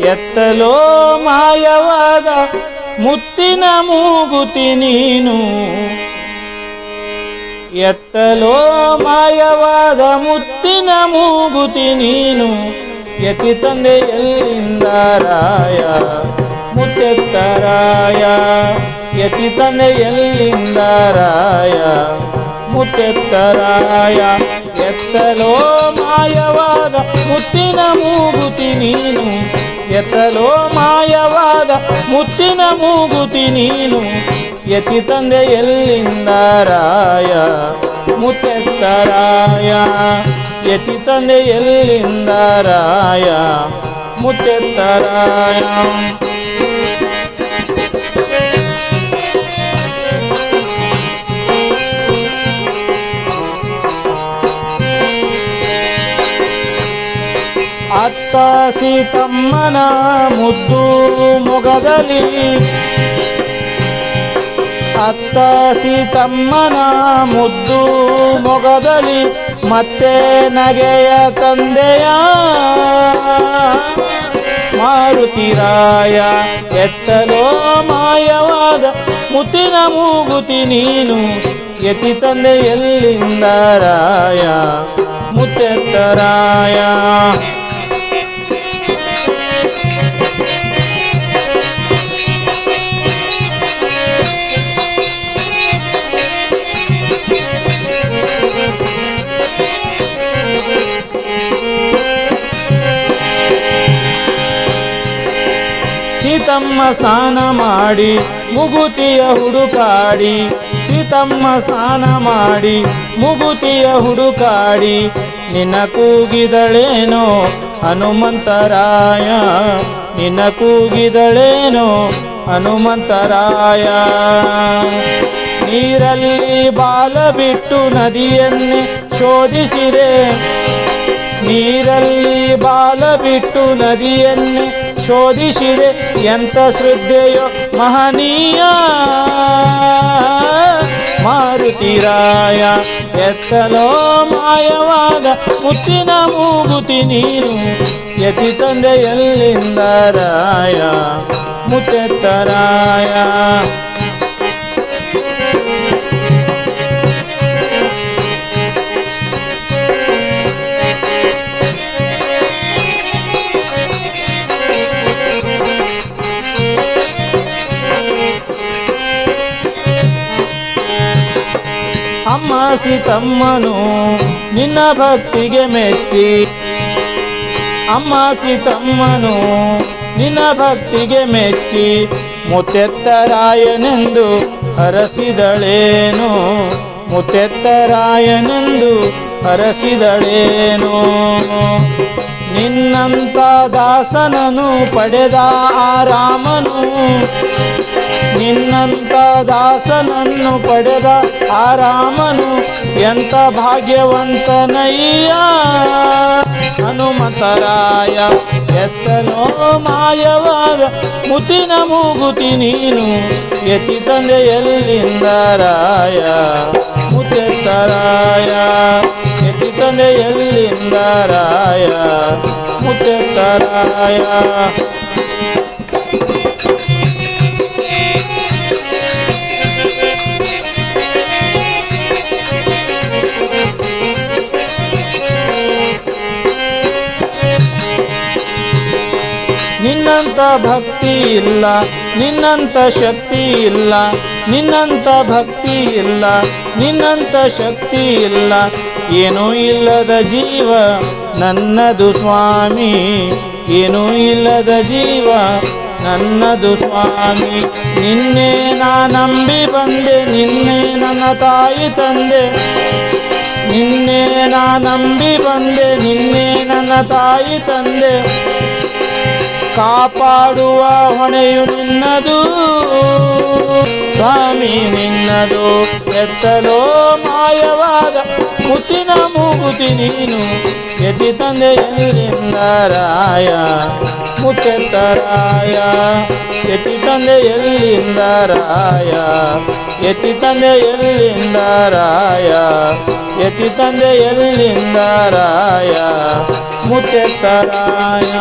ಎತ್ತಲೋ ಮಾಯವಾದ ಮುತ್ತಿನ ಮೂಗುತಿ ನೀನು. ಎತ್ತಲೋ ಮಾಯವಾದ ಮುತ್ತಿನ ಮೂಗುತಿ ನೀನು. ಯತಿ ತಂದೆ ಎಲ್ಲಿಂದ ರಾಯ. ಮುತ್ತೆತ್ತರಾಯ ಯತಿ ತಂದೆ ಎಲ್ಲಿಂದ ರಾಯ. ಮುತ್ತೆತ್ತರಾಯ ಎತ್ತಲೋ ಮಾಯವಾದ ಮುತ್ತಿನ ಮೂಗುತಿ ನೀನು. ಎತ್ತಲೋ ಮಾಯವಾದ ಮುತ್ತಿನ ಮೂಗುತಿ ನೀನು. ಯತಿ ತಂದೆ ಎಲ್ಲಿಂದ ರಾಯ? ಮುತ್ತೆತ್ತರಾಯ ಯತಿ ತಂದೆ ಎಲ್ಲಿಂದ ರಾಯ? ಮುತ್ತೆತ್ತರಾಯ ಅತ್ತ ಸೀತಮ್ಮನ ಮುದ್ದು ಮೊಗದಲ್ಲಿ. ಅತ್ತ ಸೀತಮ್ಮನ ಮುದ್ದು ಮೊಗದಲ್ಲಿ ಮತ್ತೆ ನಗೆಯ ತಂದೆಯ ಮಾರುತಿರಾಯ ಎತ್ತಲೋ ಮಾಯವಾದ ಮುತ್ತಿನ ಮೂಗುತಿ ನೀನು ಯತಿ ತಂದೆ ಎಲ್ಲಿಂದ ರಾಯ? ಮುತ್ತೆತ್ತರಾಯ. ಸೀತಮ್ಮ ಸ್ನಾನ ಮಾಡಿ, ಮುಗುತಿಯ ಹುಡುಕಾಡಿ ಸೀತಮ್ಮ ಸ್ನಾನ ಮಾಡಿ, ಮುಗುತಿಯ ಹುಡುಕಾಡಿ, ನಿನ್ನ ಕೂಗಿದಳೇನೋ ಹನುಮಂತರಾಯ, ನಿನ್ನ ಕೂಗಿದಳೇನೋ ಹನುಮಂತರಾಯ. ನೀರಲ್ಲಿ ಬಾಲ ಬಿಟ್ಟು ನದಿಯನ್ನೇ ಶೋಧಿಸಿದೆ. ನೀರಲ್ಲಿ ಬಾಲ ಬಿಟ್ಟು ನದಿಯನ್ನೇ ಶೋಧಿಸಿದೆ ಎಂತ ಶ್ರದ್ಧೆಯೋ ಮಹನೀಯ. ಮಾರುತಿರಾಯ ಎತ್ತಲೋ ಮಾಯವಾದ ಮುತ್ತಿನ ಮೂಗುತಿ ನೀನು ಯತಿ ತಂದೆಯಲ್ಲಿಂದ ರಾಯ ಮುತ್ತೆತ್ತರಾಯ ಅಮ್ಮ ತಮ್ಮನು ನಿನ್ನ ಭಕ್ತಿಗೆ ಮೆಚ್ಚಿ. ಅಮ್ಮ ಸೀತಮ್ಮನು ನಿನ್ನ ಭಕ್ತಿಗೆ ಮೆಚ್ಚಿ. ಮುತ್ತೆತ್ತರಾಯನೆಂದು ಹರಸಿದಳೇನು? ಮುತ್ತೆತ್ತರಾಯನೆಂದು ಹರಸಿದಳೇನು? ನಿನ್ನಂತ ದಾಸನನು ಪಡೆದ ರಾಮನು ನಿನ್ನಂತ ದಾಸನನ್ನು ಪಡೆದ ಆ ರಾಮನು ಎಂತ ಭಾಗ್ಯವಂತನಯ್ಯ? ಹನುಮಂತರಾಯ, ಎತ್ತನೋ ಮಾಯವಾದ ಮುತಿನ ಮೂಗುತಿ ನೀನು ಯತಿ ತಂದೆ ಎಲ್ಲಿಂದ ರಾಯ ಮುತ್ತೆತ್ತರಾಯ ಯತಿ ತಂದೆ ಎಲ್ಲಿಂದ ರಾಯ ಮುತ್ತೆತ್ತರಾಯ ಭಕ್ತಿ ಇಲ್ಲ, ನಿನ್ನಂತ ಶಕ್ತಿ ಇಲ್ಲ, ನಿನ್ನಂತ ಭಕ್ತಿ ಇಲ್ಲ, ನಿನ್ನಂತ ಶಕ್ತಿ ಇಲ್ಲ. ಏನೂ ಇಲ್ಲದ ಜೀವ ನನ್ನದು ಸ್ವಾಮಿ, ಏನೂ ಇಲ್ಲದ ಜೀವ ನನ್ನದು ಸ್ವಾಮಿ. ನಿನ್ನೆ ನಾ ನಂಬಿ ಬಂದೆ, ನಿನ್ನೆ ನನ್ನ ತಾಯಿ ತಂದೆ. ನಿನ್ನೆ ನಾ ನಂಬಿ ಬಂದೆ, ನಿನ್ನೆ ನನ್ನ ತಾಯಿ ತಂದೆ. ಕಾಪಾಡುವ ಹೊಣೆಯು ನಿನ್ನದು ಸ್ವಾಮಿ ನಿನ್ನದು ಎತ್ತಲೋ ಮಾಯವಾದ ಮುತ್ತಿನ ಮೂಗುತಿ ನೀನು ಯತಿ ತಂದೆ ಎಲ್ಲಿಂದ ರಾಯ ಮುತ್ತೆತ್ತರಾಯ ಯತಿ ತಂದೆ ಎಲ್ಲಿಂದ ರಾಯ ಯತಿ ತಂದೆ ಎಲ್ಲಿಂದ ರಾಯ ಯತಿ ತಂದೆ ಎಲ್ಲಿಂದ ರಾಯ ಮುತ್ತೆತ್ತರಾಯ